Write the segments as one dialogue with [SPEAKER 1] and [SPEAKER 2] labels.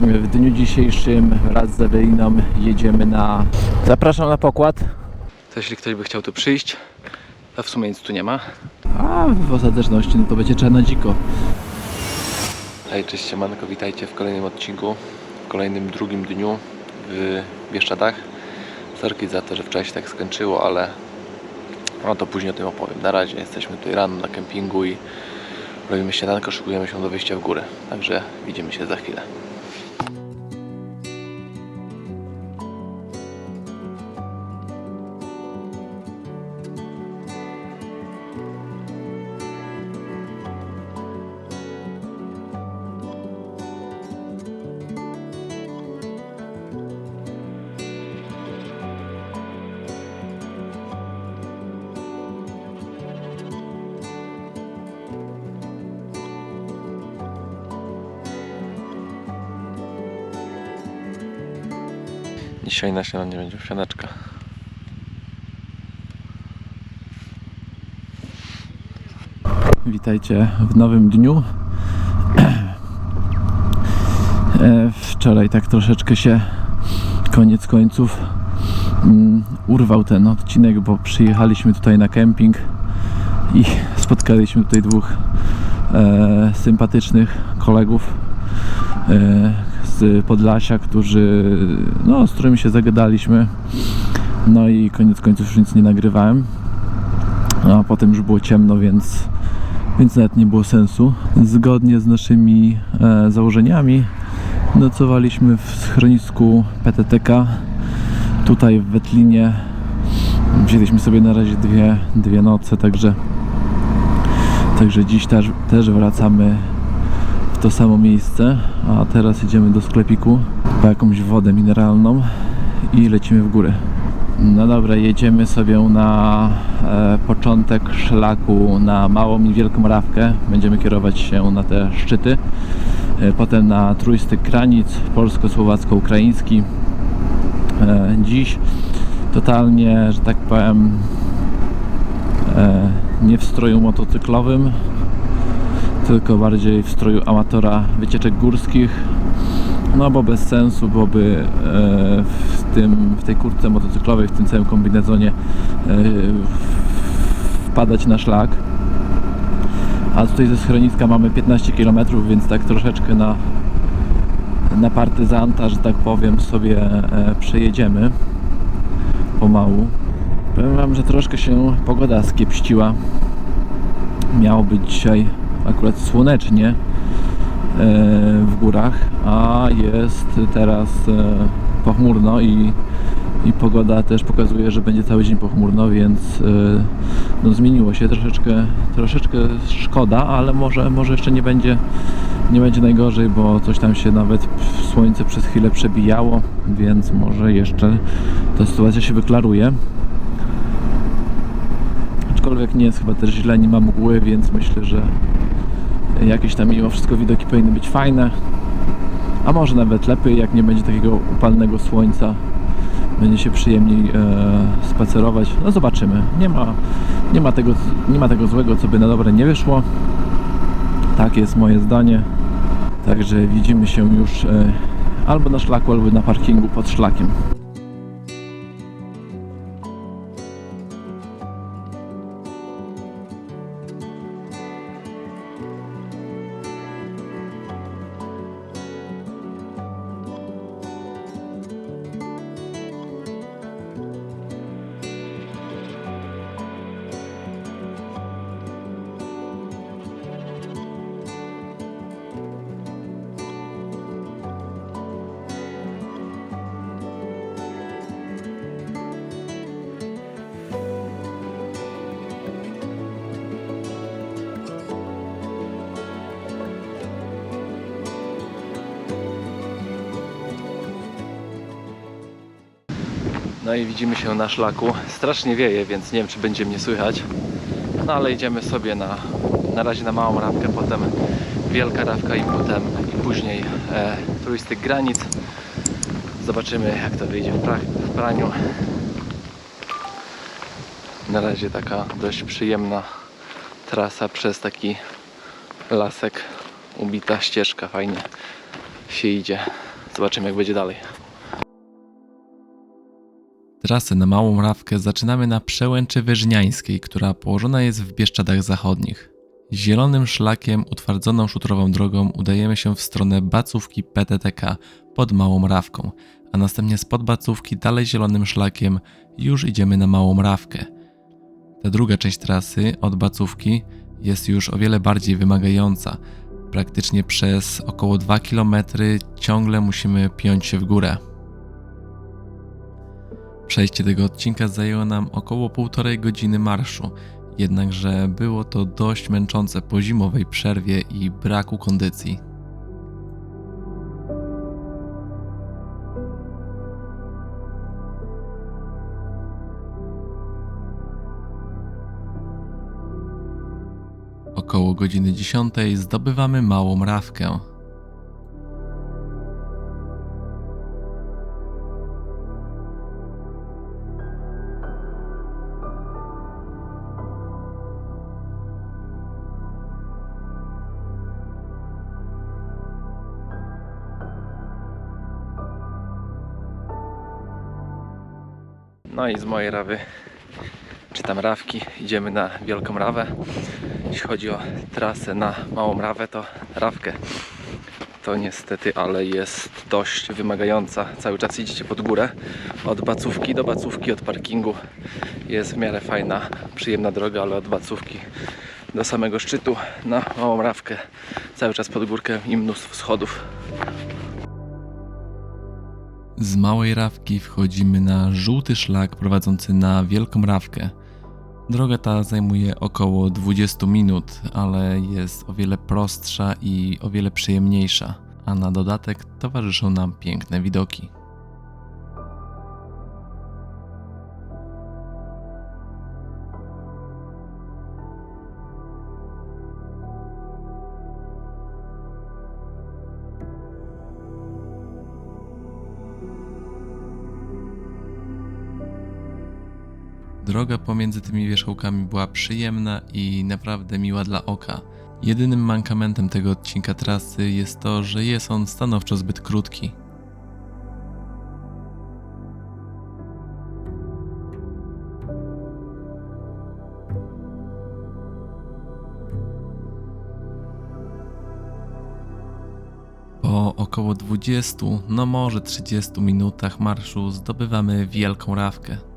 [SPEAKER 1] W dniu dzisiejszym wraz z Eweliną jedziemy na... Zapraszam na pokład. To jeśli ktoś by chciał tu przyjść, to w sumie nic tu nie ma. A w ostateczności no to będzie czarna dziko. Hej, cześć siemanko, witajcie w kolejnym odcinku, w kolejnym drugim dniu w Bieszczadach. Sorki za to, że wczoraj się tak skończyło, ale no to później o tym opowiem. Na razie jesteśmy tutaj rano na kempingu i robimy śniadanko, szykujemy się do wyjścia w górę. Także widzimy się za chwilę. Dzisiaj na śniadanie będzie wsiadeczka. Witajcie w nowym dniu. E, Wczoraj tak troszeczkę się koniec końców mm, urwał ten odcinek, bo przyjechaliśmy tutaj na kemping i spotkaliśmy tutaj dwóch e, sympatycznych kolegów e, Podlasia, którzy, no, z którymi się zagadaliśmy. No i koniec końców już nic nie nagrywałem. No, a potem już było ciemno, więc, więc nawet nie było sensu. Zgodnie z naszymi e, założeniami nocowaliśmy w schronisku PTTK tutaj w Wetlinie. Wzięliśmy sobie na razie dwie, dwie noce, także, także dziś też, też wracamy to samo miejsce, a teraz idziemy do sklepiku po jakąś wodę mineralną i lecimy w górę. No dobra, jedziemy sobie na e, początek szlaku na małą i wielką rawkę. Będziemy kierować się na te szczyty. E, potem na trójstyk granic polsko-słowacko-ukraiński. E, dziś totalnie, że tak powiem, e, nie w stroju motocyklowym, tylko bardziej w stroju amatora wycieczek górskich. No bo bez sensu byłoby e, w, tym, w tej kurtce motocyklowej, w tym całym kombinezonie e, wpadać na szlak. A tutaj ze schroniska mamy 15 km, więc tak troszeczkę na, na partyzanta, że tak powiem, sobie e, przejedziemy pomału. Powiem Wam, że troszkę się pogoda skiepściła. Miało być dzisiaj akurat słonecznie e, w górach, a jest teraz e, pochmurno i, i pogoda też pokazuje, że będzie cały dzień pochmurno, więc e, no, zmieniło się troszeczkę, troszeczkę szkoda, ale może, może jeszcze nie będzie, nie będzie najgorzej, bo coś tam się nawet słońce przez chwilę przebijało, więc może jeszcze ta sytuacja się wyklaruje. Aczkolwiek nie jest chyba też źle, nie ma mgły, więc myślę, że jakieś tam mimo wszystko widoki powinny być fajne. A może nawet lepiej, jak nie będzie takiego upalnego słońca, będzie się przyjemniej e, spacerować. No zobaczymy. Nie ma, nie, ma tego, nie ma tego złego, co by na dobre nie wyszło. Tak jest moje zdanie. Także widzimy się już e, albo na szlaku, albo na parkingu pod szlakiem. No i widzimy się na szlaku. Strasznie wieje, więc nie wiem, czy będzie mnie słychać. No ale idziemy sobie na, na razie na małą rawkę, potem wielka rawka i potem i później e, trójstyk granic. Zobaczymy jak to wyjdzie w, pra w praniu. Na razie taka dość przyjemna trasa przez taki lasek, ubita ścieżka, fajnie się idzie. Zobaczymy jak będzie dalej.
[SPEAKER 2] Trasę na Małą Rawkę zaczynamy na Przełęczy Wyżniańskiej, która położona jest w Bieszczadach Zachodnich. Zielonym szlakiem, utwardzoną szutrową drogą udajemy się w stronę Bacówki PTTK pod Małą Rawką, a następnie spod Bacówki dalej zielonym szlakiem już idziemy na Małą Rawkę. Ta druga część trasy od Bacówki jest już o wiele bardziej wymagająca. Praktycznie przez około 2 km ciągle musimy piąć się w górę. Przejście tego odcinka zajęło nam około półtorej godziny marszu, jednakże było to dość męczące po zimowej przerwie i braku kondycji. Około godziny 10 zdobywamy małą rawkę.
[SPEAKER 1] No i z mojej rawy, czy tam rawki, idziemy na Wielką Rawę. Jeśli chodzi o trasę na Małą Rawę, to rawkę to niestety, ale jest dość wymagająca. Cały czas idziecie pod górę. Od Bacówki do Bacówki, od parkingu jest w miarę fajna, przyjemna droga, ale od Bacówki do samego szczytu na Małą Rawkę cały czas pod górkę i mnóstwo schodów.
[SPEAKER 2] Z małej rawki wchodzimy na żółty szlak prowadzący na wielką rawkę. Droga ta zajmuje około 20 minut, ale jest o wiele prostsza i o wiele przyjemniejsza, a na dodatek towarzyszą nam piękne widoki. Droga pomiędzy tymi wierzchołkami była przyjemna i naprawdę miła dla oka. Jedynym mankamentem tego odcinka trasy jest to, że jest on stanowczo zbyt krótki. Po około 20, no może 30 minutach marszu zdobywamy wielką rawkę.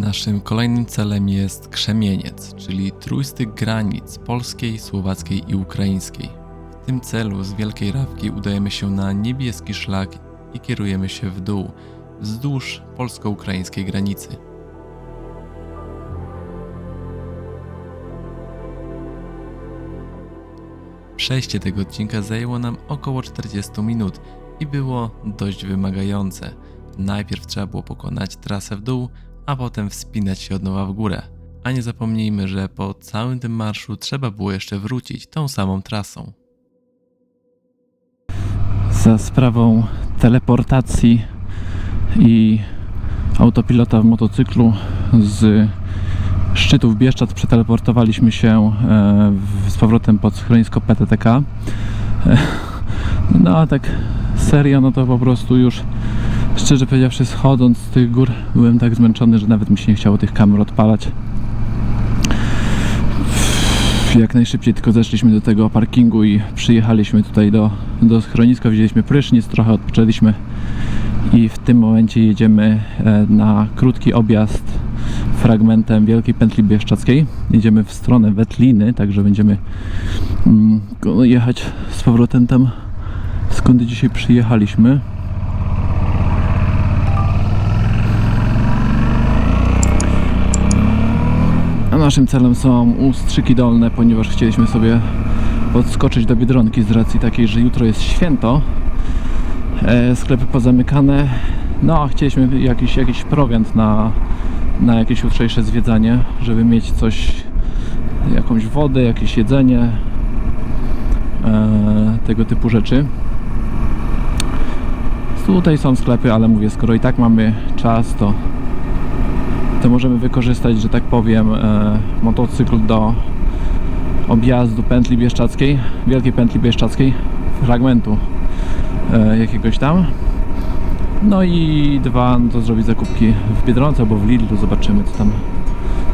[SPEAKER 2] Naszym kolejnym celem jest Krzemieniec, czyli trójstyk granic polskiej, słowackiej i ukraińskiej. W tym celu z Wielkiej Rawki udajemy się na niebieski szlak i kierujemy się w dół, wzdłuż polsko-ukraińskiej granicy. Przejście tego odcinka zajęło nam około 40 minut i było dość wymagające. Najpierw trzeba było pokonać trasę w dół, a potem wspinać się od nowa w górę. A nie zapomnijmy, że po całym tym marszu trzeba było jeszcze wrócić tą samą trasą.
[SPEAKER 1] za sprawą teleportacji i autopilota w motocyklu z szczytów Bieszczad przeteleportowaliśmy się e, z powrotem pod schronisko PTTK. E, No a tak serio, no to po prostu już szczerze powiedziawszy schodząc z tych gór byłem tak zmęczony, że nawet mi się nie chciało tych kamer odpalać. Jak najszybciej tylko zeszliśmy do tego parkingu i przyjechaliśmy tutaj do, do schroniska, wzięliśmy prysznic, trochę odpoczęliśmy i w tym momencie jedziemy e, na krótki objazd fragmentem Wielkiej Pętli Bieszczackiej. Jedziemy w stronę Wetliny, także będziemy mm, jechać z powrotem tam, skąd dzisiaj przyjechaliśmy. Naszym celem są Ustrzyki Dolne, ponieważ chcieliśmy sobie podskoczyć do Biedronki z racji takiej, że jutro jest święto. E, sklepy pozamykane. No, a chcieliśmy jakiś, jakiś prowiant na, na jakieś jutrzejsze zwiedzanie, żeby mieć coś, jakąś wodę, jakieś jedzenie, e, tego typu rzeczy. Tutaj są sklepy, ale mówię, skoro i tak mamy czas, to, to możemy wykorzystać, że tak powiem, e, motocykl do objazdu pętli bieszczackiej, wielkiej pętli bieszczackiej, fragmentu e, jakiegoś tam. No i dwa, no to zrobić zakupki w Biedronce albo w Lidlu, zobaczymy co tam,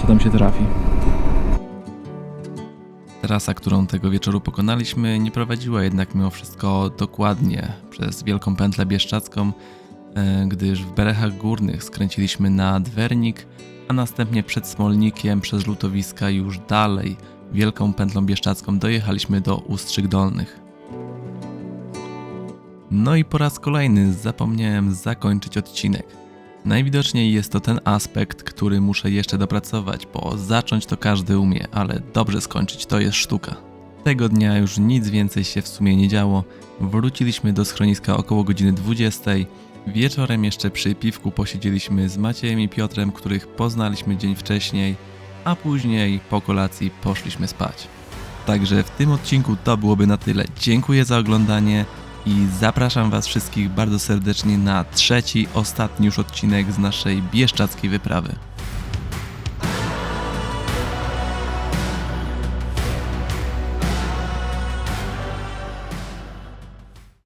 [SPEAKER 1] co tam się trafi.
[SPEAKER 2] Trasa, którą tego wieczoru pokonaliśmy, nie prowadziła jednak mimo wszystko dokładnie przez Wielką Pętlę Bieszczacką, gdyż w Berechach Górnych skręciliśmy na Dwernik, a następnie przed Smolnikiem przez Lutowiska już dalej Wielką Pętlą Bieszczacką dojechaliśmy do Ustrzyk Dolnych. No i po raz kolejny zapomniałem zakończyć odcinek. Najwidoczniej jest to ten aspekt, który muszę jeszcze dopracować, bo zacząć to każdy umie, ale dobrze skończyć to jest sztuka. Tego dnia już nic więcej się w sumie nie działo. Wróciliśmy do schroniska około godziny 20. Wieczorem jeszcze przy piwku posiedzieliśmy z Maciejem i Piotrem, których poznaliśmy dzień wcześniej, a później po kolacji poszliśmy spać. Także w tym odcinku to byłoby na tyle. Dziękuję za oglądanie i zapraszam Was wszystkich bardzo serdecznie na trzeci, ostatni już odcinek z naszej bieszczackiej wyprawy.